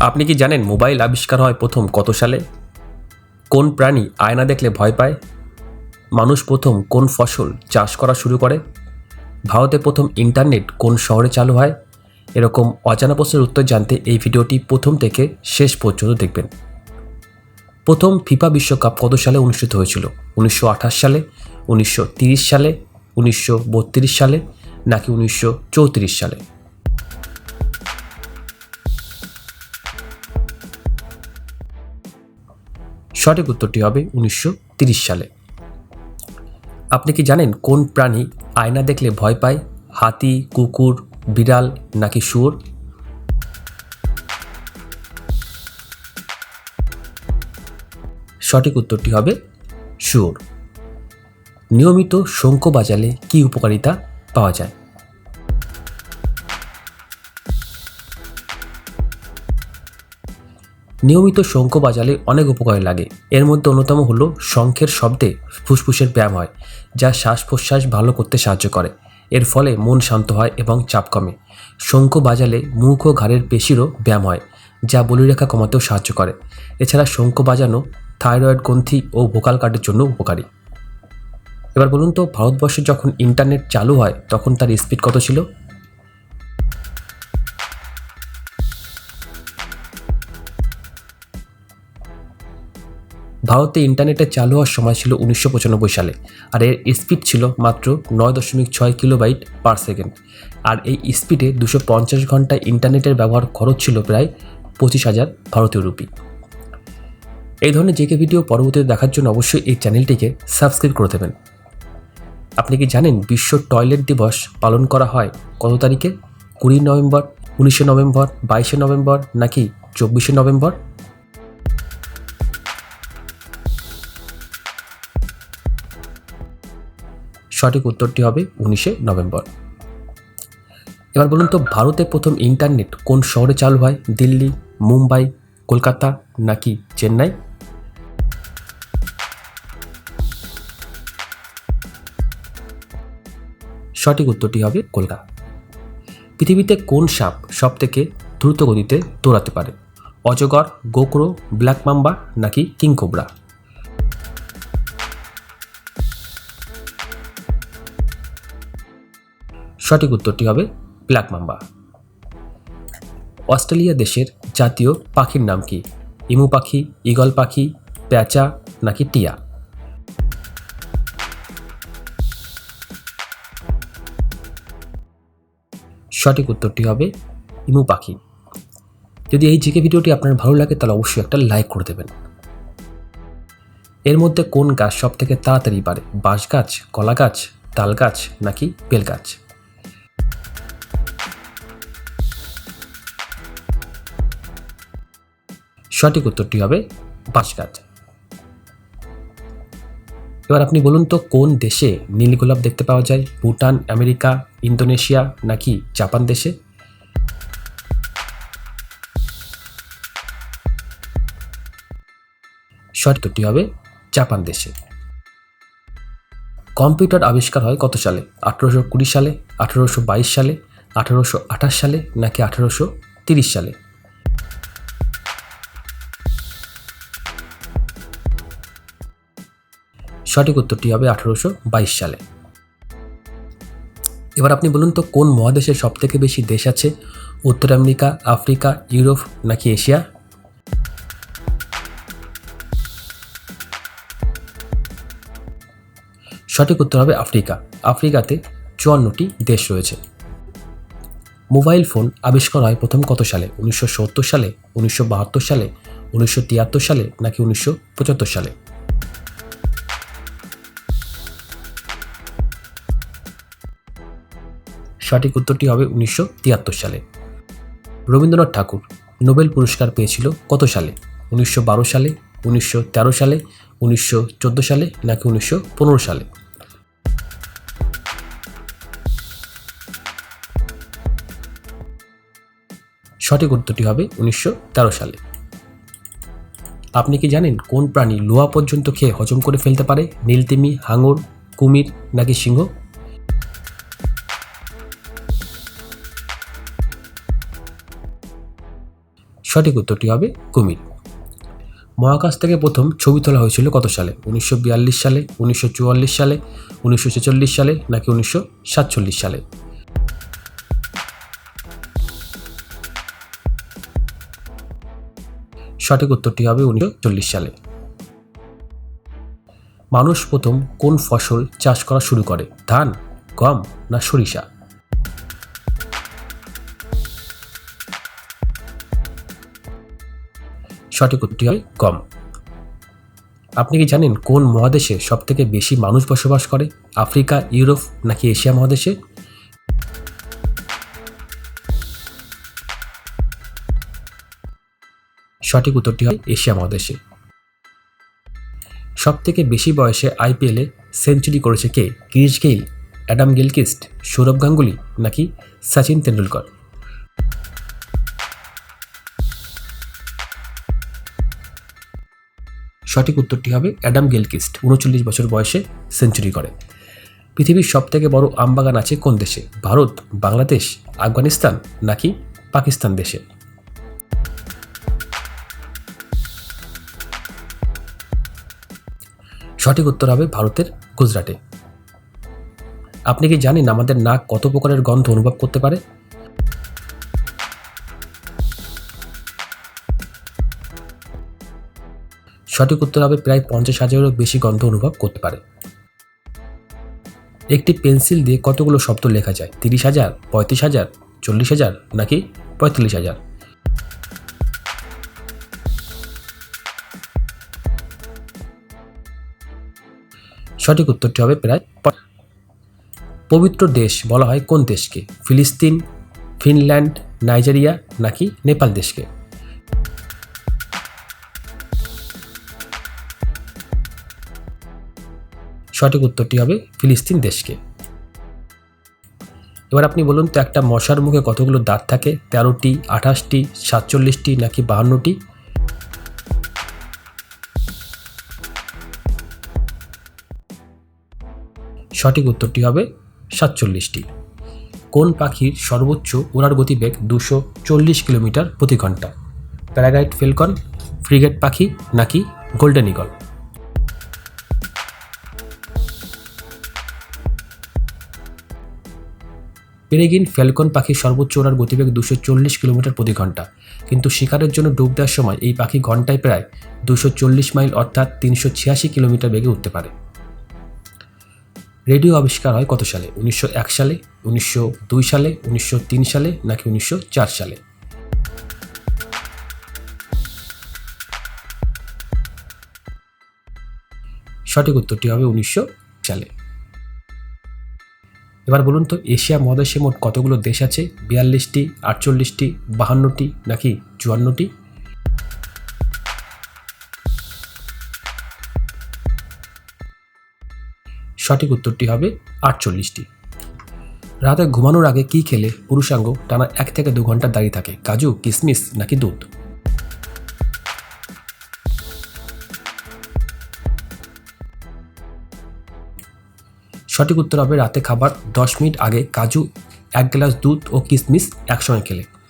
আপনি কি জানেন মোবাইল আবিষ্কার হয় প্রথম কত সালে? কোন প্রাণী আয়না দেখলে ভয় পায়? মানুষ প্রথম কোন ফসল চাষ করা শুরু করে? ভারতে প্রথম ইন্টারনেট কোন শহরে চালু হয়? এরকম অজানা প্রশ্নের উত্তর জানতে এই ভিডিওটি প্রথম থেকে শেষ পর্যন্ত দেখবেন। প্রথম ফিফা বিশ্বকাপ কত সালে অনুষ্ঠিত হয়েছিল? উনিশশো আঠাশ সালে, উনিশশো সালে, উনিশশো বত্রিশ সালে নাকি উনিশশো চৌত্রিশ সালে? সঠিক উত্তরটি হবে উনিশশো সালে। আপনি কি জানেন কোন প্রাণী আয়না দেখলে ভয় পায়? হাতি, কুকুর, বিড়াল নাকি শুয়োর? সঠিক উত্তরটি হবে শুয়োর। নিয়মিত শঙ্খ বাজালে কী উপকারিতা পাওয়া যায়? নিয়মিত শঙ্খ বাজালে অনেক উপকার লাগে। এর মধ্যে অন্যতম হলো শঙ্খের শব্দে ফুসফুসের ব্যায়াম হয়, যা শ্বাস প্রশ্বাস ভালো করতে সাহায্য করে। এর ফলে মন শান্ত হয় এবং চাপ কমে। শঙ্খ বাজালে মুখ ও ঘাড়ের পেশিরও ব্যায়াম হয়, যা বলিরেখা কমাতেও সাহায্য করে। এছাড়া শঙ্খ বাজানো থাইরয়েড গ্রন্থি ও ভোকাল কার্ডের জন্য উপকারী। এবার বলুন তো, ভারতবর্ষে যখন ইন্টারনেট চালু হয়, তখন তার স্পিড কত ছিল? ভারতে ইন্টারনেটে চালু হওয়ার সময় ছিল উনিশশো পঁচানব্বই সালে, আর এর স্পিড ছিল মাত্র নয় দশমিক ছয় কিলোবাইট পার সেকেন্ড আর এই স্পিডে দুশো পঞ্চাশ ঘণ্টা ইন্টারনেটের ব্যবহার খরচ ছিল প্রায় পঁচিশ হাজার ভারতীয় রুপি। এই ধরনের জেকে ভিডিও পরবর্তীতে দেখার জন্য অবশ্যই এই চ্যানেলটিকে সাবস্ক্রাইব করে দেবেন। আপনি কি জানেন বিশ্ব টয়লেট দিবস পালন করা হয় কত তারিখে? কুড়ি নভেম্বর, উনিশে নভেম্বর, বাইশে নভেম্বর নাকি চব্বিশে নভেম্বর? সঠিক উত্তরটি হবে উনিশে নভেম্বর। এবার বলুন তো, ভারতে প্রথম ইন্টারনেট কোন শহরে চালু হয়? দিল্লি, মুম্বাই, কলকাতা নাকি চেন্নাই? সঠিক উত্তরটি হবে কলকাতা। পৃথিবীতে কোন সাপ সব থেকে দ্রুত গতিতে দৌড়াতে পারে? অজগর গোকরো ব্ল্যাক মাম্বা নাকি কিংকোবরা? সঠিক উত্তরটি হবে ব্ল্যাক মাম্বা। অস্ট্রেলিয়া দেশের জাতীয় পাখির নাম কি? ইমু পাখি, ঈগল পাখি, প্যাঁচা নাকি টিয়া? সঠিক উত্তরটি হবে ইমু পাখি। যদি এই জিকে ভিডিওটি আপনার ভালো লাগে, তাহলে অবশ্যই একটা লাইক করে দেবেন। এর মধ্যে কোন গাছ সব থেকে তাড়াতাড়ি বাড়ে বাঁশ গাছ কলা গাছ তাল গাছ নাকি বেল গাছ সঠিক উত্তরটি হবে বাঁশ গাছ এবার আপনি বলুন তো, কোন দেশে নীল গোলাপ দেখতে পাওয়া যায়? ভুটান, আমেরিকা, ইন্দোনেশিয়া নাকি জাপান দেশে? সঠিকটি হবে জাপান দেশে। কম্পিউটার আবিষ্কার হয় কত সালে? আঠেরোশো কুড়ি সালে, আঠেরোশো বাইশ সালে, আঠেরোশো আঠাশ সালে নাকি আঠেরোশো তিরিশ সালে? সঠিক উত্তরটি হবে আঠেরোশো সালে। এবার আপনি বলুন তো, কোন মহাদেশে সব থেকে বেশি দেশ আছে? উত্তর আমেরিকা, আফ্রিকা, ইউরোপ নাকি এশিয়া? সঠিক উত্তর হবে আফ্রিকা। আফ্রিকাতে চুয়ান্নটি দেশ রয়েছে। মোবাইল ফোন আবিষ্কার হয় প্রথম কত সালে? উনিশশো সত্তর সালে, উনিশশো বাহাত্তর সালে, উনিশশো তিয়াত্তর সালে নাকি উনিশশো পঁচাত্তর সালে? সঠিক উত্তরটি হবে উনিশশো তিয়াত্তর সালে। রবীন্দ্রনাথ ঠাকুর নোবেল পুরস্কার পেয়েছিল কত সালে? উনিশশো বারো সালে, উনিশশো তেরো সালে, উনিশশো চোদ্দ সালে নাকি উনিশশো পনেরো সালে? সঠিক উত্তরটি হবে উনিশশো তেরো সালে। আপনি কি জানেন কোন প্রাণী লোহা পর্যন্ত খেয়ে হজম করে ফেলতে পারে? নীলতিমি, হাঙর, কুমির নাকি সিংহ? সঠিক উত্তরটি হবে কুমির। মহাকাশ থেকে প্রথম ছবি তোলা হয়েছিল কত সালে? উনিশশো বিয়াল্লিশ সালে, উনিশশো চুয়াল্লিশ সালে, উনিশশো ছেচল্লিশ সালে নাকি উনিশশো সাতচল্লিশ সালে? সঠিক উত্তরটি হবে উনিশশো চল্লিশ সালে। মানুষ প্রথম কোন ফসল চাষ করা শুরু করে? ধান, গম না সরিষা? সঠিক উত্তরটি হয় গম। আপনি কি জানেন কোন মহাদেশে সবথেকে বেশি মানুষ বসবাস করে? আফ্রিকা, ইউরোপ নাকি এশিয়া মহাদেশে? সঠিক উত্তরটি হয় এশিয়া মহাদেশে। সবথেকে বেশি বয়সে আইপিএলে সেঞ্চুরি করেছে কে? Chris Gayle, Adam Gilchrist, Sourav Ganguly নাকি সচিন তেন্ডুলকর? সঠিক উত্তরটি হবে অ্যাডাম গিলকিস্ট, উনচল্লিশ বছর বয়সে সেঞ্চুরি করে। পৃথিবীর সবথেকে বড় আমবাগান আছে কোন দেশে? ভারত, বাংলাদেশ, আফগানিস্তান নাকি পাকিস্তান দেশে? সঠিক উত্তর হবে ভারতের গুজরাটে। আপনি কি জানেন আমাদের নাক কত প্রকারের গন্ধ অনুভব করতে পারে? সঠিক উত্তর হবে প্রায় পঞ্চাশ হাজারেরও বেশি গন্ধ অনুভব করতে পারে। একটি পেন্সিল দিয়ে কতগুলো শব্দ লেখা যায়? তিরিশ হাজার, পঁয়ত্রিশ হাজার, চল্লিশ হাজার নাকি পঁয়তাল্লিশ হাজার? সঠিক উত্তরটি হবে প্রায় পবিত্র দেশ বলা হয় কোন দেশকে? ফিলিস্তিন, ফিনল্যান্ড, নাইজেরিয়া নাকি নেপাল দেশকে? সঠিক উত্তরটি হবে ফিলিস্তিন দেশকে। এবার আপনি বলুন তো, একটা মশার মুখে কতগুলো দাঁত থাকে? তেরোটি, আঠাশটি, সাতচল্লিশটি নাকি বাহান্নটি? সঠিক উত্তরটি হবে সাতচল্লিশটি। কোন পাখির সর্বোচ্চ ওড়ার গতিবেগ দুশো চল্লিশ কিলোমিটার প্রতি ঘণ্টা? প্যারাগাইট ফেলকন, ফ্রিগেট পাখি নাকি গোল্ডেন ইগল? পেরেগিন ফ্যালকন পাখির সর্বোচ্চ ওড়ার গতিবেগ দুশো চল্লিশ কিলোমিটার প্রতি ঘণ্টা। কিন্তু শিকারের জন্য ডুব দেওয়ার সময় এই পাখি ঘন্টায় প্রায় দুশো চল্লিশ মাইল অর্থাৎ তিনশো ছিয়াশি কিলোমিটার বেগে উঠতে পারে। রেডিও আবিষ্কার হয় কত সালে? উনিশশো এক সালে, উনিশশো দুই সালে, উনিশশো তিন সালে নাকি উনিশশো চার সালে? সঠিক উত্তরটি হবে উনিশশো সালে। এবার বলুন তো, এশিয়া মহাদেশে মোট কতগুলো দেশ আছে? বিয়াল্লিশটি, আটচল্লিশটি, বাহান্নটি, নাকি চুয়ান্নটি? সঠিক উত্তরটি হবে আটচল্লিশটি। রাতে ঘুমানোর আগে কি খেলে? পুরুষাঙ্গ টানা এক থেকে দু ঘণ্টা দাঁড়িয়ে থাকে। কাজু কিশমিশ নাকি দুধ? সঠিক উত্তর হবে রাতে খাবার দশ মিনিট আগে কাজু, এক গ্লাস দুধ ও কিশমিশ একসঙ্গে খেলে।